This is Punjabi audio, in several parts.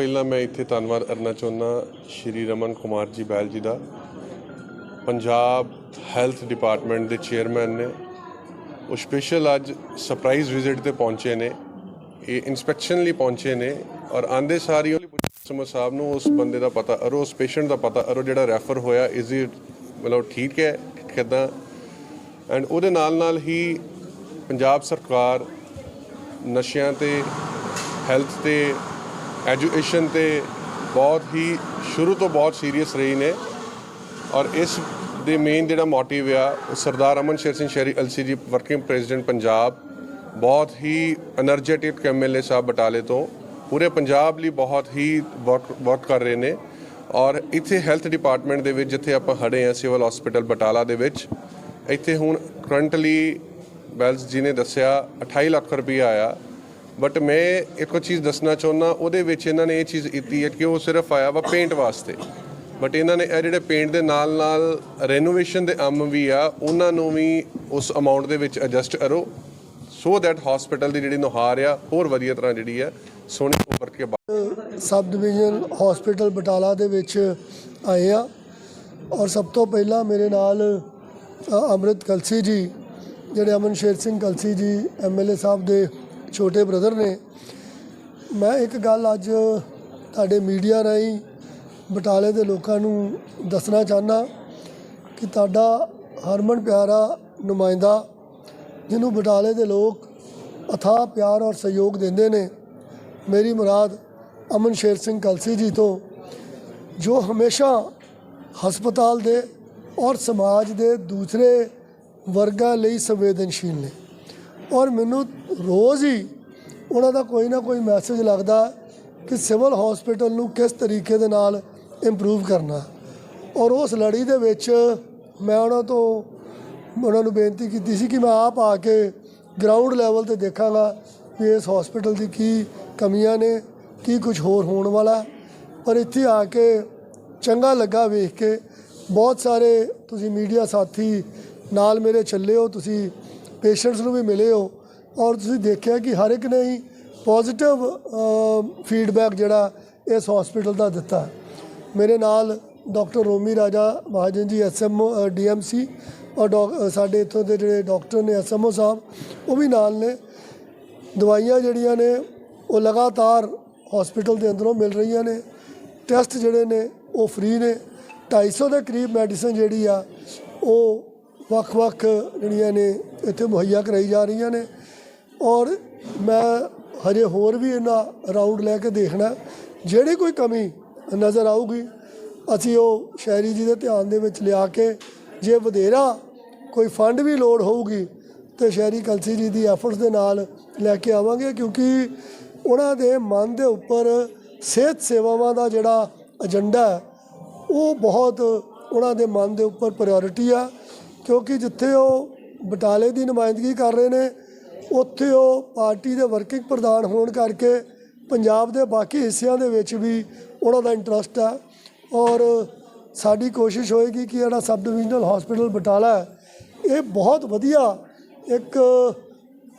ਪਹਿਲਾਂ ਮੈਂ ਇੱਥੇ ਧੰਨਵਾਦ ਕਰਨਾ ਚਾਹੁੰਦਾ ਸ਼੍ਰੀ ਰਮਨ ਕੁਮਾਰ ਜੀ ਬੈਲ ਜੀ ਦਾ। ਪੰਜਾਬ ਹੈਲਥ ਡਿਪਾਰਟਮੈਂਟ ਦੇ ਚੇਅਰਮੈਨ ਨੇ। ਉਹ ਸਪੈਸ਼ਲ ਅੱਜ ਸਰਪ੍ਰਾਈਜ਼ ਵਿਜ਼ਿਟ ਤੇ ਪਹੁੰਚੇ ਨੇ। ਇਹ ਇਨਸਪੈਕਸ਼ਨ ਲਈ ਪਹੁੰਚੇ ਨੇ ਔਰ ਆਂਦੇ ਸਾਰੀ ਉਹਲੀ ਸਮਝ ਸਾਹਿਬ ਨੂੰ, ਉਸ ਬੰਦੇ ਦਾ ਪਤਾ ਅਰੋ ਉਸ ਪੇਸ਼ੈਂਟ ਦਾ ਪਤਾ ਅਰੋ ਜਿਹੜਾ ਰੈਫਰ ਹੋਇਆ ਇਜ਼ ਇਟ ਮਤਲਬ ਠੀਕ ਹੈ, ਕਿਦਾਂ? ਐਂਡ ਉਹਦੇ ਨਾਲ ਨਾਲ ਹੀ ਪੰਜਾਬ ਸਰਕਾਰ ਨਸ਼ਿਆਂ ਤੇ ਹੈਲਥ ਤੇ ਐਜੂਕੇਸ਼ਨ ਤੇ ਬਹੁਤ ਹੀ ਸ਼ੁਰੂ ਤੋਂ ਬਹੁਤ ਸੀਰੀਅਸ ਰਹੀ ਨੇ ਔਰ ਇਸ ਦੇ ਮੇਨ ਜਿਹੜਾ ਮੋਟਿਵ ਆ, ਉਹ ਸਰਦਾਰ ਅਮਨ ਸ਼ੇਰ ਸਿੰਘ ਸ਼ਹਿਰੀ ਐਲਸੀਜੀ ਵਰਕਿੰਗ ਪ੍ਰੈਜ਼ੀਡੈਂਟ ਪੰਜਾਬ, ਬਹੁਤ ਹੀ એનર્ਜੈਟਿਕ ਐਮਐਲਏ ਸਾਹਿਬ ਬਟਾਲੇ ਤੋਂ, ਪੂਰੇ ਪੰਜਾਬ ਲਈ ਬਹੁਤ ਹੀ ਵਰਕ ਕਰ ਰਹੇ ਨੇ ਔਰ ਇੱਥੇ ਹੈਲਥ ਡਿਪਾਰਟਮੈਂਟ ਦੇ ਵਿੱਚ ਜਿੱਥੇ ਆਪਾਂ ਖੜੇ ਆ ਸਿਵਲ ਹਸਪੀਟਲ ਬਟਾਲਾ ਦੇ ਵਿੱਚ, ਇੱਥੇ ਹੁਣ ਕਰੰਟਲੀ ਬੈਲਸ ਜੀ ਨੇ ਦੱਸਿਆ 28 ਲੱਖ ਰੁਪਏ ਆਇਆ। ਬਟ ਮੈਂ ਇੱਕ ਚੀਜ਼ ਦੱਸਣਾ ਚਾਹੁੰਦਾ ਉਹਦੇ ਵਿੱਚ ਇਹਨਾਂ ਨੇ ਇਹ ਚੀਜ਼ ਕੀਤੀ ਹੈ ਕਿ ਉਹ ਸਿਰਫ ਆਇਆ ਵਾ ਪੇਂਟ ਵਾਸਤੇ। ਬਟ ਇਹਨਾਂ ਨੇ ਇਹ ਜਿਹੜੇ ਪੇਂਟ ਦੇ ਨਾਲ ਨਾਲ ਰੈਨੋਵੇਸ਼ਨ ਦੇ ਅੰਮ ਵੀ ਆ ਉਹਨਾਂ ਨੂੰ ਵੀ ਉਸ ਅਮਾਉਂਟ ਦੇ ਵਿੱਚ ਐਡਜਸਟ ਕਰੋ। ਸੋ ਦੈਟ ਹਸਪੀਟਲ ਦੀ ਜਿਹੜੀ ਨੁਹਾਰ ਆ ਹੋਰ ਵਧੀਆ ਤਰ੍ਹਾਂ ਜਿਹੜੀ ਆ ਸੋਹਣੀ ਉੱਪਰ ਕੇ ਸਬ ਡਿਵੀਜ਼ਨ ਹਸਪੀਟਲ ਬਟਾਲਾ ਦੇ ਵਿੱਚ ਆਏ ਆ। ਔਰ ਸਭ ਤੋਂ ਪਹਿਲਾਂ ਮੇਰੇ ਨਾਲ ਅ, ਅੰਮ੍ਰਿਤ ਕਲਸੀ ਜੀ ਜਿਹੜੇ ਅਮਨ ਸ਼ੇਰ ਸਿੰਘ ਕਲਸੀ ਜੀ ਐਮਐਲਏ ਸਾਹਿਬ ਦੇ ਛੋਟੇ ਬ੍ਰਦਰ ਨੇ। ਮੈਂ ਇੱਕ ਗੱਲ ਅੱਜ ਤੁਹਾਡੇ ਮੀਡੀਆ ਰਾਹੀਂ ਬਟਾਲੇ ਦੇ ਲੋਕਾਂ ਨੂੰ ਦੱਸਣਾ ਚਾਹਨਾ ਕਿ ਤੁਹਾਡਾ ਹਰਮਨ ਪਿਆਰਾ ਨੁਮਾਇੰਦਾ, ਜਿਹਨੂੰ ਬਟਾਲੇ ਦੇ ਲੋਕ ਅਥਾਹ ਪਿਆਰ ਔਰ ਸਹਿਯੋਗ ਦਿੰਦੇ ਨੇ, ਮੇਰੀ ਮੁਰਾਦ ਅਮਨ ਸ਼ੇਰ ਸਿੰਘ ਕਲਸੀ ਜੀ ਤੋਂ, ਜੋ ਹਮੇਸ਼ਾ ਹਸਪਤਾਲ ਦੇ ਔਰ ਸਮਾਜ ਦੇ ਦੂਸਰੇ ਵਰਗਾਂ ਲਈ ਸੰਵੇਦਨਸ਼ੀਲ ਨੇ। ਔਰ ਮੈਨੂੰ ਰੋਜ਼ ਹੀ ਉਹਨਾਂ ਦਾ ਕੋਈ ਨਾ ਕੋਈ ਮੈਸੇਜ ਲੱਗਦਾ ਕਿ ਸਿਵਲ ਹਸਪੀਟਲ ਨੂੰ ਕਿਸ ਤਰੀਕੇ ਦੇ ਨਾਲ ਇੰਪਰੂਵ ਕਰਨਾ। ਔਰ ਉਸ ਲੜੀ ਦੇ ਵਿੱਚ ਮੈਂ ਉਹਨਾਂ ਤੋਂ ਉਹਨਾਂ ਨੂੰ ਬੇਨਤੀ ਕੀਤੀ ਸੀ ਕਿ ਮੈਂ ਆਪ ਆ ਕੇ ਗਰਾਊਂਡ ਲੈਵਲ ਤੇ ਦੇਖਾਂਗਾ ਵੀ ਇਸ ਹਸਪੀਟਲ ਦੀ ਕੀ ਕਮੀਆਂ ਨੇ, ਕੀ ਕੁਝ ਹੋਰ ਹੋਣ ਵਾਲਾ। ਪਰ ਇੱਥੇ ਆ ਕੇ ਚੰਗਾ ਲੱਗਾ ਵੇਖ ਕੇ। ਬਹੁਤ ਸਾਰੇ ਤੁਸੀਂ ਮੀਡੀਆ ਸਾਥੀ ਨਾਲ ਮੇਰੇ ਚੱਲੇ ਹੋ, ਤੁਸੀਂ ਪੇਸ਼ੈਂਟਸ ਨੂੰ ਵੀ ਮਿਲੇ ਹੋ ਔਰ ਤੁਸੀਂ ਦੇਖਿਆ ਕਿ ਹਰ ਇੱਕ ਨੇ ਹੀ ਪੋਜ਼ਿਟਿਵ ਫੀਡਬੈਕ ਜਿਹੜਾ ਇਸ ਹਸਪੀਟਲ ਦਾ ਦਿੱਤਾ। ਮੇਰੇ ਨਾਲ ਡਾਕਟਰ ਰੋਮੀ ਰਾਜਾ ਮਹਾਜਨ ਜੀ ਐਸਐਮਓ ਡੀਐਮਸੀ ਔਰ ਡਾਕ- ਸਾਡੇ ਇੱਥੋਂ ਦੇ ਜਿਹੜੇ ਡਾਕਟਰ ਨੇ ਐਸਐਮਓ ਸਾਹਿਬ, ਉਹ ਵੀ ਨਾਲ ਨੇ। ਦਵਾਈਆਂ ਜਿਹੜੀਆਂ ਨੇ, ਉਹ ਲਗਾਤਾਰ ਹਸਪੀਟਲ ਦੇ ਅੰਦਰੋਂ ਮਿਲ ਰਹੀਆਂ ਨੇ। ਟੈਸਟ ਜਿਹੜੇ ਨੇ, ਉਹ ਫ੍ਰੀ ਨੇ। 250 ਦੇ ਕਰੀਬ ਮੈਡੀਸਨ ਜਿਹੜੀ ਆ, ਉਹ ਵੱਖ-ਵੱਖ ਜਿਹੜੀਆਂ ਨੇ ਇੱਥੇ ਮੁਹੱਈਆ ਕਰਾਈ ਜਾ ਰਹੀਆਂ ਨੇ। ਔਰ ਮੈਂ ਹਜੇ ਹੋਰ ਵੀ ਇਹਨਾਂ ਰਾਊਂਡ ਲੈ ਕੇ ਦੇਖਣਾ। ਜਿਹੜੀ ਕੋਈ ਕਮੀ ਨਜ਼ਰ ਆਊਗੀ, ਅਸੀਂ ਉਹ ਸ਼ਹਿਰੀ ਜੀ ਦੇ ਧਿਆਨ ਦੇ ਵਿੱਚ ਲਿਆ ਕੇ ਜੇ ਵਧੇਰਾ ਕੋਈ ਫੰਡ ਵੀ ਲੋੜ ਹੋਊਗੀ, ਤੇ ਸ਼ਹਿਰੀ ਕਲਸੀ ਜੀ ਦੀ ਐਫਰਟਸ ਦੇ ਨਾਲ ਲੈ ਕੇ ਆਵਾਂਗੇ। ਕਿਉਂਕਿ ਉਹਨਾਂ ਦੇ ਮਨ ਦੇ ਉੱਪਰ ਸਿਹਤ ਸੇਵਾਵਾਂ ਦਾ ਜਿਹੜਾ ਏਜੰਡਾ ਉਹ ਬਹੁਤ ਉਹਨਾਂ ਦੇ ਮਨ ਦੇ ਉੱਪਰ ਪ੍ਰਾਇੋਰਟੀ ਆ। ਕਿਉਂਕਿ ਜਿੱਥੇ ਉਹ ਬਟਾਲੇ ਦੀ ਨੁਮਾਇੰਦਗੀ ਕਰ ਰਹੇ ਨੇ, ਉੱਥੇ ਉਹ ਪਾਰਟੀ ਦੇ ਵਰਕਿੰਗ ਪ੍ਰਧਾਨ ਹੋਣ ਕਰਕੇ ਪੰਜਾਬ ਦੇ ਬਾਕੀ ਹਿੱਸਿਆਂ ਦੇ ਵਿੱਚ ਵੀ ਉਹਨਾਂ ਦਾ ਇੰਟਰਸਟ ਹੈ ਔਰ ਸਾਡੀ ਕੋਸ਼ਿਸ਼ ਹੋਏਗੀ ਕਿ ਜਿਹੜਾ ਸਬ ਡਿਵੀਜ਼ਨਲ ਹਸਪੀਟਲ ਬਟਾਲਾ ਹੈ, ਇਹ ਬਹੁਤ ਵਧੀਆ ਇੱਕ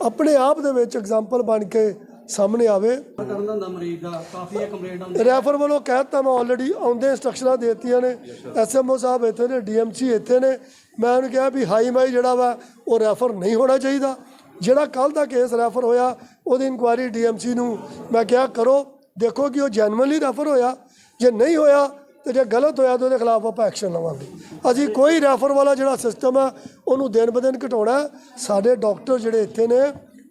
ਆਪਣੇ ਆਪ ਦੇ ਵਿੱਚ ਐਗਜ਼ਾਮਪਲ ਬਣ ਕੇ ਸਾਹਮਣੇ ਆਵੇ। ਕਰਨ ਦਾ ਹੁੰਦਾ ਮਰੀਜ਼ ਦਾ ਕਾਫੀ ਕੰਪਲੇਂਟ ਆਉਂਦੀ ਰੈਫਰ ਵੱਲੋਂ ਕਹਿਤਾ ਮੈਂ ਆਲਰੇਡੀ ਆਉਂਦੇ ਇੰਸਟਰਕਸ਼ਨਾਂ ਦੇ ਦਿੱਤੀਆਂ ਨੇ। ਐਸਐਮਓ ਸਾਹਿਬ ਇੱਥੇ ਨੇ ਡੀਐਮਸੀ ਇੱਥੇ ਨੇ। ਮੈਂ ਉਹਨੂੰ ਕਿਹਾ ਵੀ ਹਾਈ ਮਾਈ ਜਿਹੜਾ ਵਾ, ਉਹ ਰੈਫਰ ਨਹੀਂ ਹੋਣਾ ਚਾਹੀਦਾ। ਜਿਹੜਾ ਕੱਲ ਦਾ ਕੇਸ ਰੈਫਰ ਹੋਇਆ, ਉਹਦੀ ਇਨਕੁਆਇਰੀ ਡੀਐਮਸੀ ਨੂੰ। ਮੈਂ ਕਿਹਾ ਕਰੋ, ਦੇਖੋ ਕਿ ਉਹ ਜੈਨੂਇਨਲੀ ਰੈਫਰ ਹੋਇਆ। ਜੇ ਨਹੀਂ ਹੋਇਆ, ਤੇ ਜੇ ਗਲਤ ਹੋਇਆ, ਤਾਂ ਉਹਦੇ ਖਿਲਾਫ ਆਪਾਂ ਐਕਸ਼ਨ ਲਵਾਂਗੇ। ਅਸੀਂ ਕੋਈ ਰੈਫਰ ਵਾਲਾ ਜਿਹੜਾ ਸਿਸਟਮ ਹੈ ਉਹਨੂੰ ਦਿਨ ਬ ਦਿਨ ਘਟਾਉਣਾ। ਸਾਡੇ ਡਾਕਟਰ ਜਿਹੜੇ ਇੱਥੇ ਨੇ,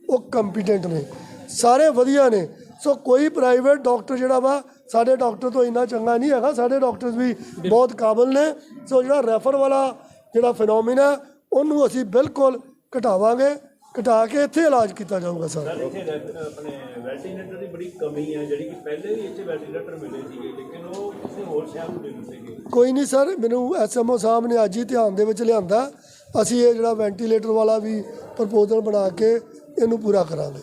ਉਹ ਕੰਪੀਟੈਂਟ ਨੇ। ਸਾਰੇ ਵਧੀਆ ਨੇ। ਸੋ ਕੋਈ ਪ੍ਰਾਈਵੇਟ ਡਾਕਟਰ ਜਿਹੜਾ ਵਾ ਸਾਡੇ ਡਾਕਟਰ ਤੋਂ ਇੰਨਾ ਚੰਗਾ ਨਹੀਂ ਹੈਗਾ। ਸਾਡੇ ਡਾਕਟਰਸ ਵੀ ਬਹੁਤ ਕਾਬਲ ਨੇ। ਸੋ ਜਿਹੜਾ ਰੈਫਰ ਵਾਲਾ ਜਿਹੜਾ ਫਿਨੋਮੀਨਾ ਉਹਨੂੰ ਅਸੀਂ ਬਿਲਕੁਲ ਘਟਾਵਾਂਗੇ। ਘਟਾ ਕੇ ਇੱਥੇ ਇਲਾਜ ਕੀਤਾ ਜਾਊਗਾ ਸਰ। ਇੱਥੇ ਆਪਣੇ ਵੈਂਟੀਲੇਟਰ ਦੀ ਬੜੀ ਕਮੀ ਹੈ ਜਿਹੜੀ ਕਿ ਪਹਿਲੇ ਵੀ ਇੱਥੇ ਵੈਂਟੀਲੇਟਰ ਮਿਲੇ ਸੀਗੇ ਲੇਕਿਨ ਉਹ ਕਿਸੇ ਹੋਰ ਸ਼ਹਿਰ ਨੂੰ ਮਿਲਦੇ ਸੀਗੇ। ਕੋਈ ਨਹੀਂ ਸਰ ਮੈਨੂੰ ਐਸਐਮਓ ਸਾਹਿਬ ਨੇ ਅੱਜ ਹੀ ਧਿਆਨ ਦੇ ਵਿੱਚ ਲਿਆਂਦਾ। ਅਸੀਂ ਇਹ ਜਿਹੜਾ ਵੈਂਟੀਲੇਟਰ ਵਾਲਾ ਵੀ ਪ੍ਰਪੋਜ਼ਲ ਬਣਾ ਕੇ ਇਹਨੂੰ ਪੂਰਾ ਕਰਾਂਗੇ।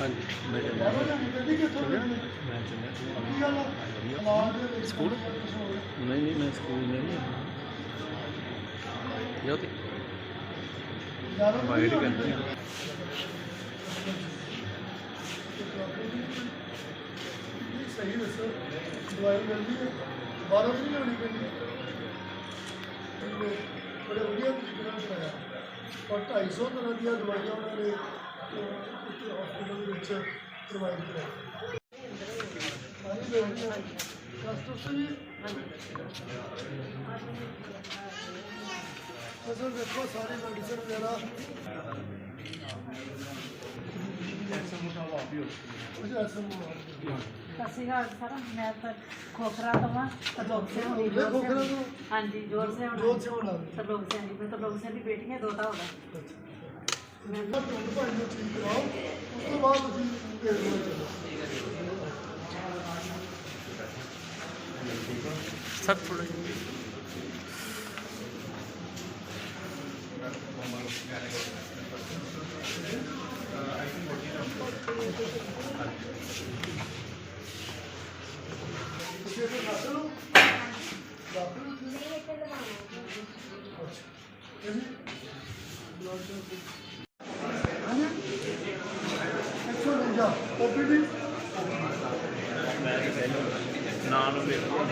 ਹਾਂਜੀ। ਮੈਂ ਚੰਗਾ ਸਕੂਲ? ਨਹੀਂ ਨਹੀਂ ਮੈਂ ਸਕੂਲ ਨਹੀਂ। ਯੋ ਤੇ। ਵਾਈਡ ਕਰਦੇ ਆ। ਸਹੀ ਦੱਸੋ ਦਵਾਈ ਮਿਲਦੀ ਹੈ ਬਾਹਰੋਂ ਨਹੀਂ ਲੈਣੀ ਪੈਂਦੀ ਬੜੇ ਵਧੀਆ ਤਰੀਕੇ ਨਾਲ ਚਲਾਇਆ ਪਰ 250 ਤਰ੍ਹਾਂ ਦੀਆਂ ਦਵਾਈਆਂ ਉਹਨਾਂ ਨੇ ਹਸਪੀਟਲ ਦੇ ਵਿੱਚ ਪ੍ਰੋਵਾਈਡ ਕਰਾਈ ਹਾਂਜੀ ਬੇਟਾ ਡਾਕਟਰ ਜੀ ਅਸਲ ਦੇਖੋ ਸਾਰੇ ਮੈਡੀਸਨ ਵਗੈਰਾ ਅੱਛਾ ਐਸਐਮ ਸਤਿ ਸ਼੍ਰੀ ਅਕਾਲ ਸਰ ਮੈਂ ਤਾਂ ਖੋਖਰਾ ਤੋਂ ਹਾਂ ਤਰਲੋਕ ਸਿੰਘ ਦੀ ਖੋਖਰਾ ਤੋਂ? ਹਾਂਜੀ ਜੋਰ ਸੇ ਜੋਤ ਸੇ ਹੋਣਾ ਤਰਲੋਕ ਸਿੰਘ ਦੀ ਮੈਂ ਤਰਲੋਕ ਸਿੰਘ ਦੀ ਬੇਟੀ ਹੈ ਦੋਤਾ ਹੋਗਾ ਮੈਂ ਤੁਹਾਨੂੰ ਭਾਈ ਨੂੰ ਠੀਕ ਕਰਾਓ ਉਸ ਤੋਂ ਬਾਅਦ ਤੁਸੀਂ ਭੇਜ ਦਿਓ ਚਲੋ ਸਰ ਥੋੜਾ ਤੁਸੀਂ ਇਹ ਦੱਸ ਲਓ ਦੱਸ ਲਓ ਤੁਸੀਂ ਇਹ ਬਲੱਡ ਹਾਂਜੀ 149 ਓਪੀਡੀ ਨਾਨ ਵੇਖੋ